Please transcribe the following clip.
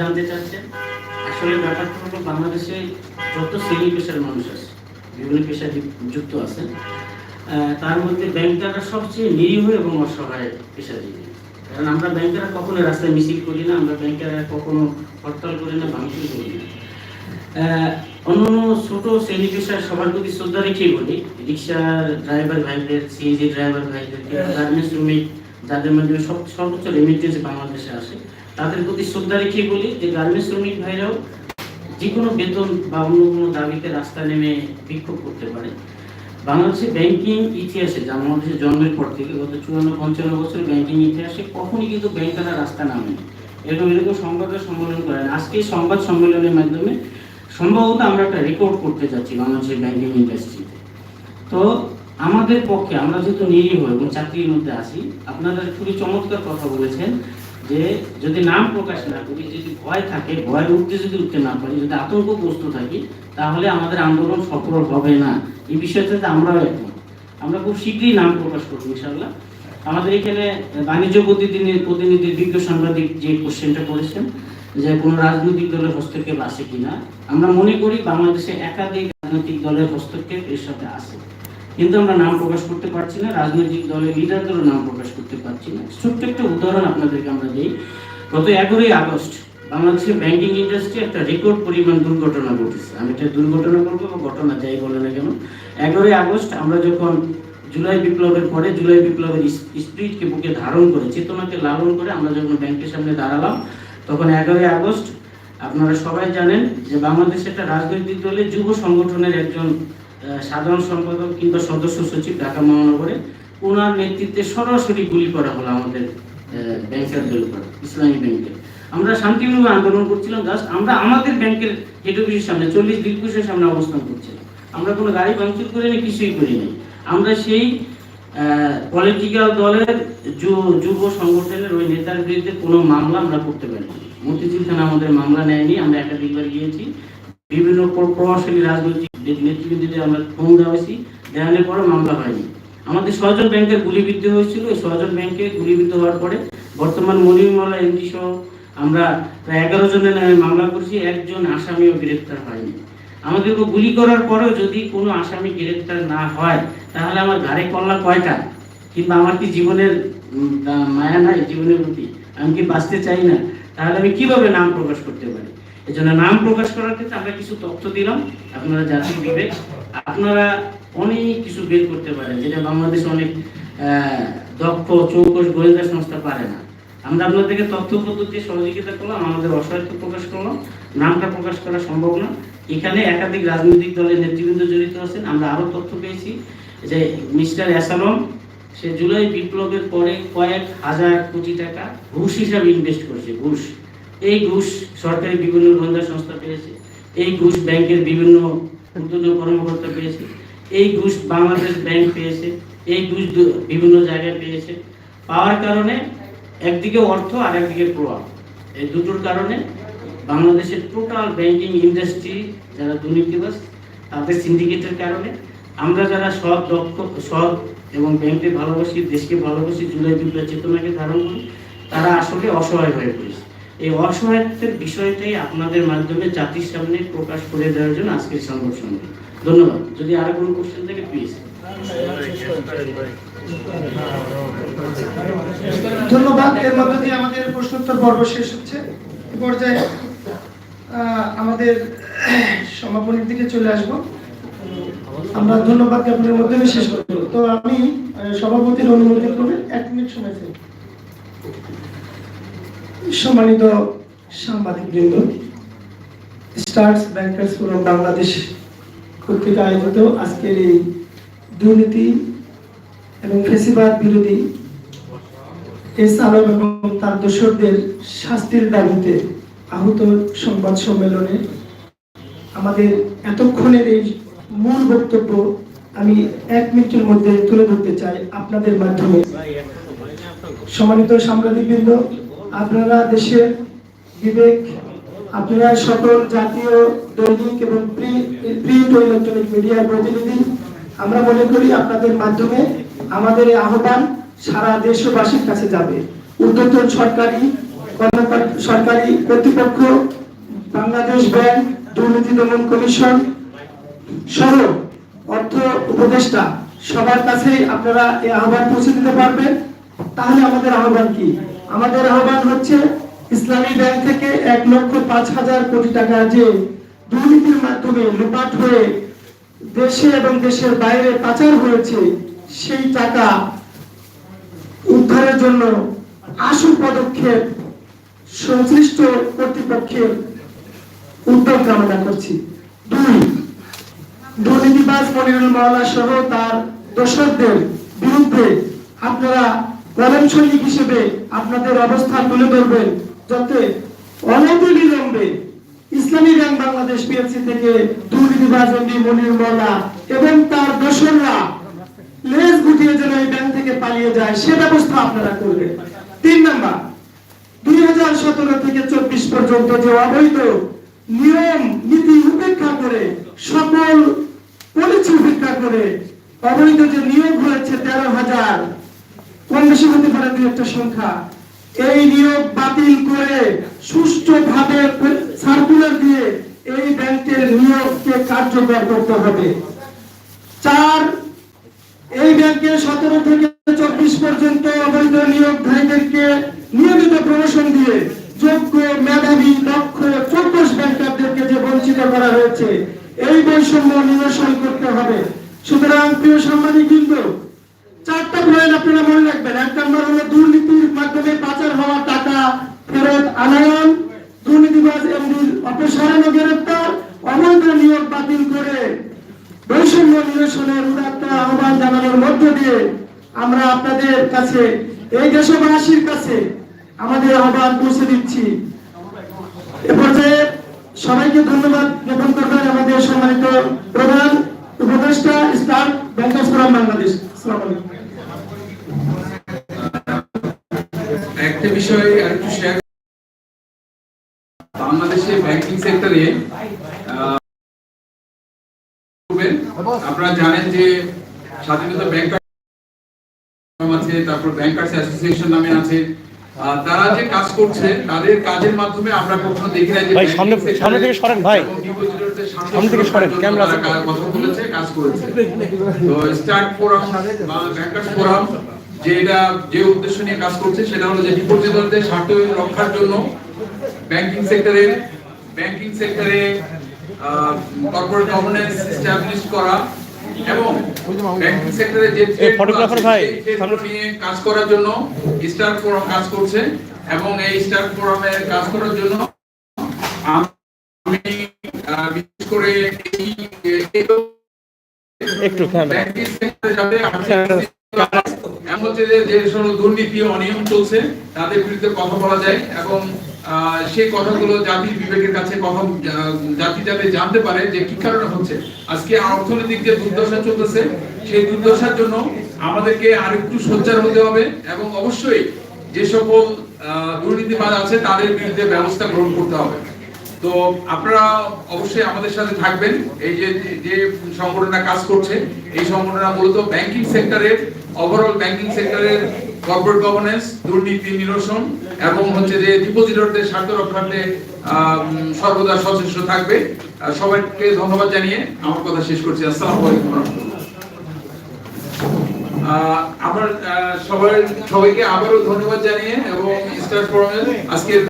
জানতে চাচ্ছেন আসলে ব্যাপারটা হলো বাংলাদেশে যত শ্রেণি পেশার মানুষ আছে বিভিন্ন পেশা যুক্ত আছে তার মধ্যে ব্যাংকাররা সবচেয়ে নিরীহ এবং অসহায় পেশাজীবী। কারণ আমরা ব্যাংকাররা কখনো রাস্তায় মিছিল করি না আমরা ব্যাংকাররা কখনো হরতাল করি না ভাঙচুর করি না। আহ, অন্যান্য ছোট শ্রেণি পেশার সবার প্রতি শ্রদ্ধা রেখেই বলি রিক্সার ড্রাইভার ভাইদের সিএনজি ড্রাইভার ভাইদের গার্মেন্টস শ্রমিক যাদের মাধ্যমে সব সর্বোচ্চ রেমিটেন্স বাংলাদেশে আসে। তাদের প্রতি শ্রদ্ধা রেখেই বলি যে গার্মেন্টস শ্রমিক ভাইরাও যে কোনো বেতন বা অন্য কোনো দাবিতে রাস্তা নেমে বিক্ষোভ করতে পারে। বাংলাদেশে ব্যাংকিং ইতিহাসে, যা বাংলাদেশের জন্মের পর থেকে গত চুয়ান্ন, পঞ্চান্ন বছর ব্যাংকিং ইতিহাসে কখনই কিন্তু ব্যাংকাররা রাস্তা নামেনি। এরকম এরকম সংবাদ সম্মেলন করেন। আজকে সংবাদ সম্মেলনের মাধ্যমে সম্ভবত আমরা একটা রেকর্ড করতে যাচ্ছি বাংলাদেশের ব্যাংকিং ইন্ডাস্ট্রিতে। তো আমাদের পক্ষে আমরা যেহেতু নিরীহ এবং চাকরির মধ্যে আছি, আপনারা খুবই চমৎকার কথা বলেছেন যে যদি নাম প্রকাশ না করি, যদি ভয় থাকে, ভয়ের উঠতে যদি উঠতে না পারি, যদি আতঙ্কগ্রস্ত থাকি, তাহলে আমাদের আন্দোলন সফল হবে না। এই বিষয়টাতে আমরাও একমত। আমরা খুব শীঘ্রই নাম প্রকাশ করব ইনশাল্লাহ আমাদের এখানে বাণিজ্য প্রতিদিনের প্রতিনিধির বিজ্ঞ সাংবাদিক যে কোশ্চেনটা করেছেন, যে কোনো রাজনৈতিক দলের হস্তক্ষেপ আছে কিনা? আমরা মনে করি বাংলাদেশে একাধিক রাজনৈতিক দলের হস্তক্ষেপ এর সাথে আছে। কিন্তু আমরা নাম প্রকাশ করতে পারছি না, রাজনৈতিক দলের লিডারদেরও নাম প্রকাশ করতে পারছি না। ছোট্ট একটা উদাহরণ আপনাদেরকে আমরা দিই। গত এগারোই আগস্ট বাংলাদেশের ব্যাংকিং ইন্ডাস্ট্রি একটা রেকর্ড পরিমাণ দুর্ঘটনা ঘটেছে। আমি এটা দুর্ঘটনা বলব বা ঘটনা যাই বলে না কেন। এগারোই আগস্ট আমরা যখন জুলাই বিপ্লবের পরে জুলাই বিপ্লবের স্পিরিটকে বুকে ধারণ করে, চেতনাকে লালন করে আমরা যখন ব্যাংকের সামনে দাঁড়ালাম, তখন এগারোই আগস্ট আপনারা সবাই জানেন যে বাংলাদেশ একটা রাজনৈতিক দলের যুব সংগঠনের একজন সাধারণ সম্পাদক কিংবা সদস্য সচিব ঢাকা মহানগরে ওনার নেতৃত্বে সরাসরি গুলি করা হলো আমাদের উপর, ইসলামী ব্যাংকের। আমরা শান্তিপূর্ণ আন্দোলন করছিলাম জাস্ট, আমরা আমাদের ব্যাংকের হেড অফিসের সামনে, চল্লিশ দিলকুশের সামনে অবস্থান করছিলাম। আমরা কোনো গাড়ি ভাঙচুর করিনি, কিছুই করিনি। আমরা সেই পলিটিক্যাল দলের যুব সংগঠনের ওই নেতার বিরুদ্ধে কোনো মামলা আমরা করতে পারিনি। মতিঝিল থানা আমাদের মামলা নেয়নি, আমরা একাধিকবার গিয়েছি। বিভিন্ন প্র- প্রভাবশালী রাজনৈতিক নে- নেতৃবৃন্দদের আমরা দেওয়া হয়েছি দেওয়ানোর পরে মামলা হয়নি। আমাদের ছয়জন ব্যাংকের গুলিবিদ্ধ হয়েছিল। ওই ছয়জন ব্যাংকে গুলিবিদ্ধ হওয়ার পরে বর্তমান মনিরমালা এমডি সহ আমরা প্রায় এগারো জনের নামে মামলা করছি। একজন আসামিও গ্রেপ্তার হয়নি। আমাদেরকে গুলি করার পরেও যদি কোনো আসামি গ্রেপ্তার না হয়, তাহলে আমার ঘাড়ে কল্লা কয়টা? কিংবা আমার কি জীবনের মায়া নাই? জীবনের প্রতি আমি কি বাঁচতে চাই না? তাহলে আমি কীভাবে নাম প্রকাশ করতে পারি? এই জন্য নাম প্রকাশ করার ক্ষেত্রে আমরা কিছু তথ্য দিলাম। আপনারা জাতির বিবেক আপনারা অনেক কিছু বের করতে পারেন, যেটা বাংলাদেশে অনেক দক্ষ, চৌকস গোয়েন্দা সংস্থা পারে না। আমরা আপনাদেরকে তথ্য পদ্ধতি সহযোগিতা করলাম, আমাদের অসহায়ত্ব প্রকাশ করলাম। নামটা প্রকাশ করা সম্ভব না। এখানে একাধিক রাজনৈতিক দলের নেতৃবৃন্দ জড়িত আছেন। আমরা আরও তথ্য পেয়েছি যে মিস্টার অ্যাসালম সে জুলাই বিপ্লবের পরে কয়েক হাজার কোটি টাকা ঘুষ হিসাবে ইনভেস্ট করেছে, ঘুষ। এই ঘুষ সরকারি বিভিন্ন গোয়েন্দা সংস্থা পেয়েছে। এই ঘুষ ব্যাংকের বিভিন্ন ঊর্ধ্বতন কর্মকর্তা পেয়েছে। এই ঘুষ বাংলাদেশ ব্যাংক পেয়েছে। এই ঘুষ বিভিন্ন জায়গায় পেয়েছে। পাওয়ার কারণে একদিকে অর্থ আর একদিকে প্রভাব। এই দুটোর কারণে বাংলাদেশের টোটাল ব্যাংকিং ইন্ডাস্ট্রি যারা দুর্নীতিবাজ, তাদের সিন্ডিকেটের কারণে আমরা যারা সৎ দক্ষ, সৎ এবং ব্যাংককে ভালোবাসি, দেশকে ভালোবাসি, জুলাই বিপ্লব চেতনাকে ধারণ করি, তারা আসলে অসহায় হয়ে পড়েছে। এই অসহায়ত্বের বিষয়টাই আপনাদের মাধ্যমে জাতির সামনে প্রকাশ করে দেওয়ার জন্য আজকের সম্মেলন। ধন্যবাদ। যদি আরও কোনো কোশ্চেন থাকে প্লিজ ধন্যবাদ। এর দিয়ে আমাদের প্রশ্নোত্তর পর্ব শেষ হচ্ছে। পর্যায়ে আমাদের সমাপনীর দিকে চলে আসব। আমরা ধন্যবাদ জ্ঞাপনের মাধ্যমে শেষ করব। তো আমি সভাপতির অনুমতি করবে। এক মিনিট সময় চাই। সম্মানিত সাংবাদিক বৃন্দ স্টার্স ব্যাংকার্স ফোরাম বাংলাদেশ কর্তৃক আয়োজিত আজকের এই দুর্নীতি এবং ফেসিবাদ বিরোধী এস আলম এবং তার দোসরদের শাস্তির দাবিতে আহত সংবাদ সম্মেলনে আমাদের এতক্ষণের এই মূল বক্তব্য আমি এক মিনিটের মধ্যে তুলে ধরতে চাই আপনাদের মাধ্যমে। সম্মানিত সাংবাদিকবৃন্দ আপনারা দেশের বিবেক, আপনারা সকল জাতীয়, দৈনিক এবং প্রিন্ট ও ইলেকট্রনিক মিডিয়ার প্রতিনিধি, আমরা মনে করি আপনাদের মাধ্যমে আমাদের এই আহ্বান সারা দেশবাসীর কাছে যাবে। ঊর্ধ্বতন সরকারি সরকারি কর্তৃপক্ষ, বাংলাদেশ ব্যাংক, দুর্নীতি দমন কমিশন সহ অর্থ উপদেষ্টা সবার কাছেই আপনারা এই আহ্বান পৌঁছে দিতে পারবেন। তাহলে আমাদের আহ্বান কি? আমাদের আহ্বান হচ্ছে ইসলামী ব্যাংক থেকে এক লক্ষ পাঁচ হাজার কোটি টাকা যে দুর্নীতির মাধ্যমে লুপাট হয়ে দেশে এবং দেশের বাইরে পাচার হয়েছে, সেই টাকা উদ্ধারের জন্য আশু পদক্ষেপ সংশ্লিষ্ট কর্তৃপক্ষের উদ্যোগ কামনা করছি। দুই, দুর্নীতিবাজ মনিরুল মাওলা সহ তার দোষকদের বিরুদ্ধে আপনারা কলম সৈনিক হিসেবে আপনাদের অবস্থান তুলে ধরবেন যাতে অনতিবিলম্বে ইসলামী ব্যাংক বাংলাদেশ পিএলসি থেকে দুর্নীতিবাজ এমডি মনির মাওলা এবং তার দোসররা লেজ গুটিয়ে যেন এই ব্যাংক থেকে পালিয়ে যায়, সে ব্যবস্থা আপনারা করবেন। তিন নাম্বার, দুই হাজার সতেরো থেকে চব্বিশ পর্যন্ত যে অবৈধ নিয়ম, নীতি উপেক্ষা করে, সকল পলিসি উপেক্ষা করে অবৈধ যে নিয়োগ হয়েছে তেরো হাজার কম বেশি হতে পারে দুই একটা সংখ্যা। এই নিয়োগ বাতিল করে সুষ্ঠুভাবে সার্কুলার দিয়ে এই ব্যাংকের নিয়োগকে কার্যকর করতে হবে। চার, এই ব্যাংকে সতেরো থেকে চব্বিশ পর্যন্ত অবৈধ নিয়োগধারীদেরকে নিয়মিত প্রমোশন দিয়ে যোগ্য মেধাবী দক্ষ চব্বিশ ব্যাংকারদেরকে যে বঞ্চিত করা হয়েছে, এই বৈষম্য নিরসন করতে হবে। সুতরাং প্রিয় সাংবাদিক কিন্তু চারটা পয়েন্ট আপনারা মনে রাখবেন, এক নম্বর হলো দুর্নীতির মাধ্যমে পাচার হওয়া টাকা ফেরত আনয়ন, দুর্নীতিবাজ এমডির অপসারণ ও গ্রেপ্তার, অবৈধ নিয়োগ বাতিল করে বৈষম্য নিরসনের উদাত্ত আহ্বান জানানোর মধ্য দিয়ে আমরা আপনাদের কাছে, এই দেশবাসীর কাছে আমাদের আহ্বান পৌঁছে দিচ্ছি। এ পর্যায়ে সবাইকে ধন্যবাদ জ্ঞাপন করবেন আমাদের সম্মানিত প্রধান উপদেষ্টা স্টার ব্যাংকার্স ফোরাম বাংলাদেশ। একটা বিষয় আরেকটু শেয়ার বাংলাদেশে ব্যাংকিং সেক্টরে আপনারা জানেন যে স্বাধীনতা ব্যাংকার আছে, তারপর ব্যাংকার্স অ্যাসোসিয়েশন নামে আছে। তারা যে কাজ করছে তাদের কাজের মাধ্যমে আমরা কখনো দেখি না যে ভাই, সামনে- সামনে থেকে সরেন, ভাই। সামনে থেকে সরেন, ক্যামেরা আছে। কাজ- কথা বলেছে কাজ করেছে তো স্টার্ট ফোরাম বা ব্যাংকার্স ফোরাম যে এটা যে উদ্দেশ্য নিয়ে কাজ করছে সেটা হলো যে ডিপোজিটরদের স্বার্থ রক্ষার জন্য ব্যাংকিং সেক্টরে ব্যাংকিং সেক্টরে কর্পোরেট গভর্নেন্স এস্টাবলিশ করা এবং ব্যাংকিং সেক্টরে যে photographer ভাই, নিয়ে কাজ করার জন্য স্টার ফোরাম কাজ করছে এবং এই স্টার ফোরামে কাজ করার জন্য আমি বিশেষ করে একটু ব্যাংকিং সেক্টরে যাতে এমন হচ্ছে যে যে দুর্নীতি অনিয়ম চলছে তাদের বিরুদ্ধে কথা বলা যায় এবং সেই কথাগুলো জাতির বিবেকের কাছে আহ, জাতি যাতে জানতে পারে যে কি কারণে হচ্ছে। আজকে অর্থনৈতিক যে দুর্দশা চলতেছে সেই দুর্দশার জন্য আমাদেরকে আরেকটু সোচ্চার হতে হবে এবং অবশ্যই যে সকল দুর্নীতিবাদ আছে তাদের বিরুদ্ধে ব্যবস্থা গ্রহণ করতে হবে। তো আপনারা অবশ্যই আমাদের সাথে থাকবেন। এই যে যে সংগঠনটা কাজ করছে এই সংগঠনটা মূলত ব্যাংকিং সেক্টরের ওভারঅল ব্যাংকিং সেক্টরের কর্পোরেট গভর্নেন্স দুর্নীতি নিরসন, এবং হচ্ছে যে ডিপোজিটরদের স্বার্থ রক্ষার্থে সর্বদা সচেষ্ট থাকবে। সবাইকে ধন্যবাদ জানিয়ে আমার কথা শেষ করছি। আসসালামু আলাইকুম আমার সবাই, সবাইকে আবারও ধন্যবাদ জানিয়ে এবং স্টার ফোরামের আজকে